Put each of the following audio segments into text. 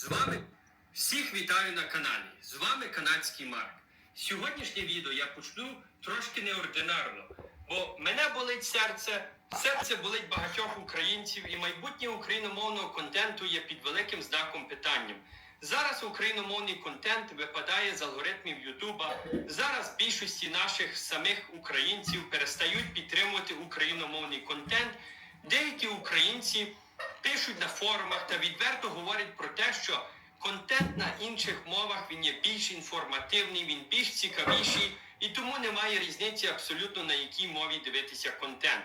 З вами всіх вітаю на каналі. З вами канадський Марк. Сьогоднішнє відео я почну трошки неординарно, бо мене болить серце, серце болить багатьох українців, і майбутнє україномовного контенту є під великим знаком питанням. Зараз україномовний контент випадає з алгоритмів Ютуба. Зараз більшості наших самих українців перестають підтримувати україномовний контент. Деякі українці пишуть на форумах та відверто говорять про те, що контент на інших мовах він є більш інформативний, він більш цікавіший, і тому немає різниці абсолютно на якій мові дивитися контент.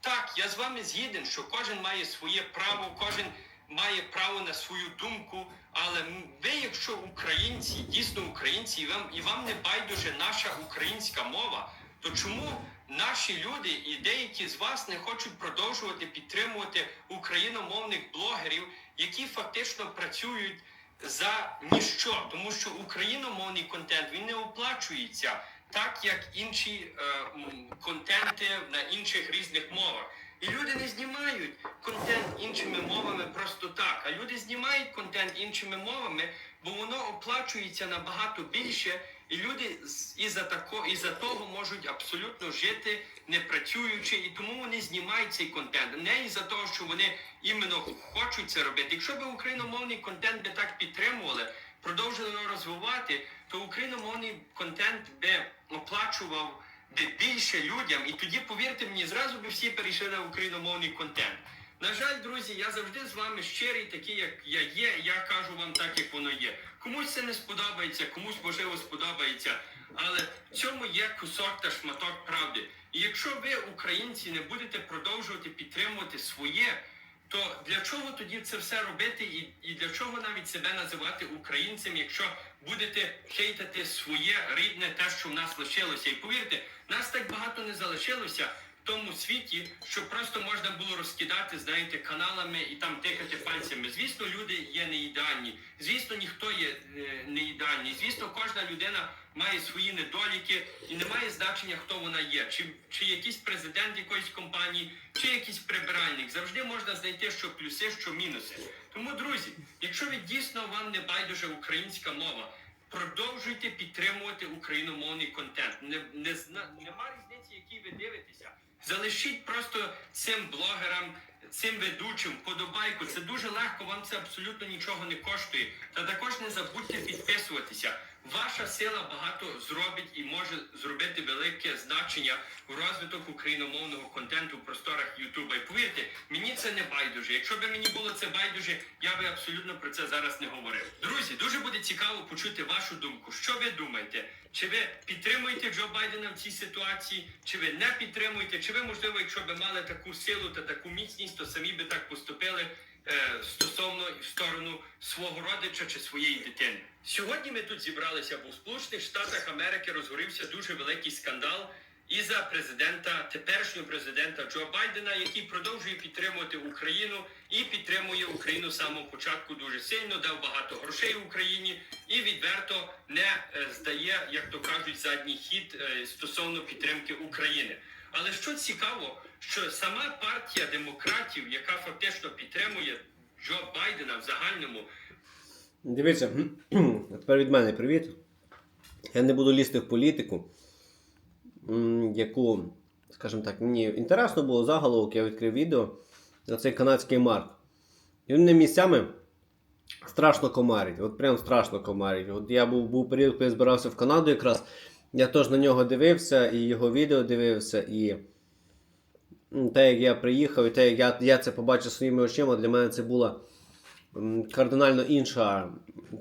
Так, я з вами згіден, що кожен має своє право, кожен має право на свою думку. Але ви, якщо українці, дійсно українці, і вам і вам не байдуже наша українська мова, то чому наші люди і деякі з вас не хочуть продовжувати підтримувати україномовних блогерів, які фактично працюють за ніщо, тому що україномовний контент він не оплачується так, як інші е, контенти на інших різних мовах. І люди не знімають контент іншими мовами просто так. А люди знімають контент іншими мовами, бо воно оплачується набагато більше, і люди із-за тако, із-за того можуть абсолютно жити не працюючи, і тому вони знімають цей контент. Не із-за того, що вони іменно хочуть це робити. Якщо б україномовний контент би так підтримували, продовжили його розвивати, то україномовний контент би оплачував би більше людям, і тоді, повірте мені, зразу би всі перейшли на україномовний контент. На жаль, друзі, я завжди з вами щирий, такий, як я є. Я кажу вам так, як воно є. Комусь це не сподобається, комусь можливо сподобається. Але в цьому є кусок та шматок правди. І якщо ви, українці, не будете продовжувати підтримувати своє, то для чого тоді це все робити, і, і для чого навіть себе називати українцем, якщо будете хейтати своє рідне, те, що в нас лишилося? І повірте, нас так багато не залишилося тому світі, що просто можна було розкидати, знаєте, каналами і там тикати пальцями. Звісно, люди є не ідеальні. Звісно, ніхто є е, не ідеальний. Звісно, кожна людина має свої недоліки і не має значення, хто вона є, чи, чи якийсь президент якоїсь компанії, чи якийсь прибиральник. Завжди можна знайти що плюси, що мінуси. Тому, друзі, якщо ви дійсно вам не байдуже українська мова, продовжуйте підтримувати україномовний контент. Не, не нема різниці, який ви дивитеся. Залишіть просто цим блогерам, цим ведучим подобайку. Це дуже легко, вам це абсолютно нічого не коштує. Та також не забудьте підписуватися. Ваша сила багато зробить і може зробити велике значення в розвиток україномовного контенту в просторах Ютуба. І повірте, це не байдуже. Якщо б мені було це байдуже, я би абсолютно про це зараз не говорив. Друзі, дуже буде цікаво почути вашу думку. Що ви думаєте? Чи ви підтримуєте Джо Байдена в цій ситуації, чи ви не підтримуєте? Чи ви, можливо, якщо б мали таку силу та таку міцність, то самі би так поступили е, стосовно в сторону свого родича чи своєї дитини? Сьогодні ми тут зібралися, бо в Сполучених Штатах Америки розгорівся дуже великий скандал і за президента, теперішнього президента Джо Байдена, який продовжує підтримувати Україну і підтримує Україну з самого початку дуже сильно, дав багато грошей Україні і відверто не е, здає, як то кажуть, задній хід е, стосовно підтримки України. Але що цікаво, що сама партія демократів, яка фактично підтримує Джо Байдена в загальному, Дивіться, тепер від мене привіт. Я не буду лізти в політику, яку, скажімо так, мені інтересно було заголовок, я відкрив відео на цей канадський марк. І він місцями страшно комарить. От прям страшно комарить. От я був, був період, коли я збирався в Канаду якраз. Я теж на нього дивився, і його відео дивився, і те, як я приїхав, і те, як я, я це побачив своїми очима, для мене це була кардинально інша,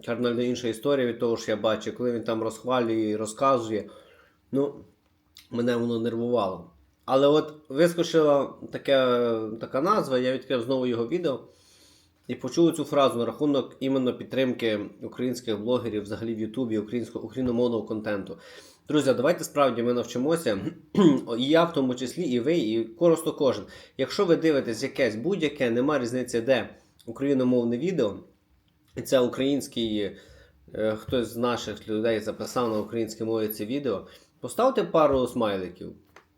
кардинально інша історія від того, що я бачу, коли він там розхвалює і розказує. Ну, мене воно нервувало. Але от вискочила таке, така назва, я відкрив знову його відео і почув цю фразу на рахунок іменно підтримки українських блогерів взагалі в Ютубі, українського україномовного контенту. Друзі, давайте справді ми навчимося, і я в тому числі, і ви, і просто кожен. Якщо ви дивитесь якесь будь-яке, нема різниці, де україномовне відео, і це український, е, хтось з наших людей записав на українській мові це відео, поставте пару смайликів.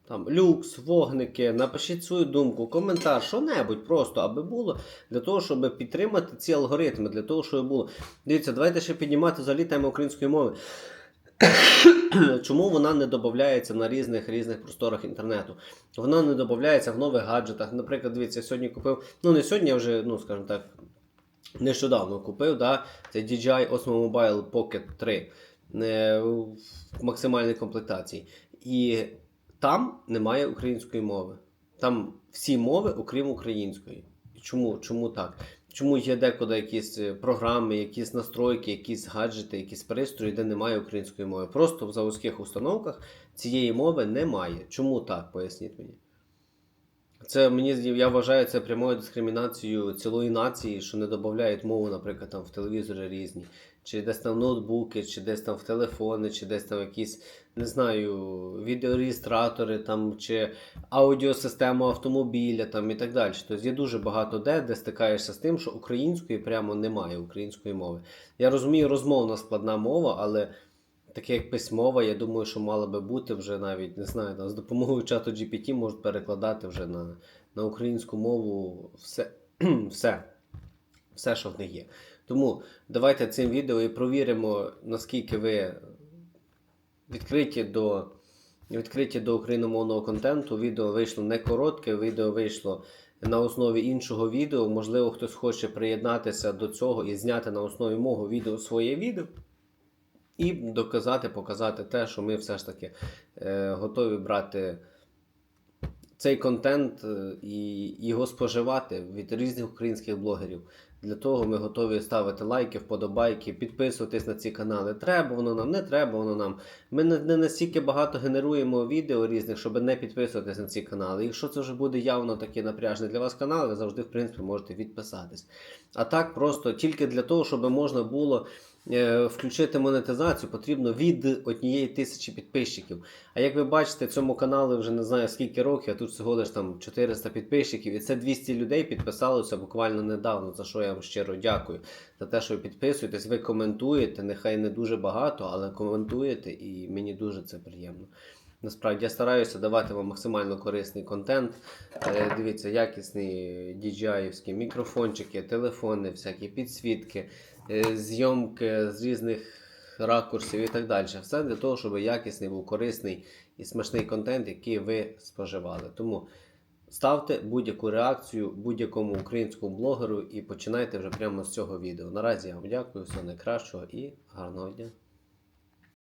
Там люкс, вогники, напишіть свою думку, коментар, що-небудь просто, аби було для того, щоб підтримати ці алгоритми, для того, щоб було. Дивіться, давайте ще піднімати взагалі тему української мови. Чому вона не додається на різних різних просторах інтернету? Вона не додається в нових гаджетах. Наприклад, дивіться, я сьогодні купив, ну не сьогодні, а вже, ну скажімо так, нещодавно купив, да, це DJI Osmo Mobile Pocket 3 е, в максимальній комплектації. І там немає української мови. Там всі мови, окрім української. Чому, Чому так? Чому є декуди якісь е, програми, якісь настройки, якісь гаджети, якісь пристрої, де немає української мови? Просто в заводських установках цієї мови немає. Чому так? Поясніть мені. Це мені я вважаю це прямою дискримінацією цілої нації, що не додають мову, наприклад, там в телевізори різні, чи десь там ноутбуки, чи десь там в телефони, чи десь там якісь, не знаю, відеореєстратори, там, чи аудіосистему автомобіля там, і так далі. Тобто є дуже багато де, де стикаєшся з тим, що української прямо немає української мови. Я розумію, розмовна складна мова, але таке як письмова, я думаю, що мала би бути вже навіть, не знаю, там, з допомогою чату GPT можуть перекладати вже на, на українську мову все, все, все, що в них є. Тому давайте цим відео і провіримо, наскільки ви відкриті до, відкриті до україномовного контенту. Відео вийшло не коротке, відео вийшло на основі іншого відео. Можливо, хтось хоче приєднатися до цього і зняти на основі мого відео своє відео. І доказати, показати те, що ми все ж таки е, готові брати цей контент е, і його споживати від різних українських блогерів. Для того ми готові ставити лайки, вподобайки, підписуватись на ці канали. Треба воно нам, не треба воно нам. Ми не, настільки багато генеруємо відео різних, щоб не підписуватись на ці канали. Якщо це вже буде явно такий напряжний для вас канал, ви завжди, в принципі, можете відписатись. А так просто тільки для того, щоб можна було включити монетизацію, потрібно від однієї тисячі підписчиків. А як ви бачите, цьому каналу вже не знаю скільки років, а тут всього лиш там 400 підписчиків, і це 200 людей підписалося буквально недавно, за що я вам щиро дякую. За те, що ви підписуєтесь, ви коментуєте, нехай не дуже багато, але коментуєте, і мені дуже це приємно. Насправді я стараюся давати вам максимально корисний контент. Е, Дивіться, якісні DJI-івські мікрофончики, телефони, всякі підсвітки, е, зйомки з різних ракурсів і так далі. Все для того, щоб якісний був корисний і смачний контент, який ви споживали. Тому ставте будь-яку реакцію будь-якому українському блогеру і починайте вже прямо з цього відео. Наразі я вам дякую, всього найкращого і гарного дня.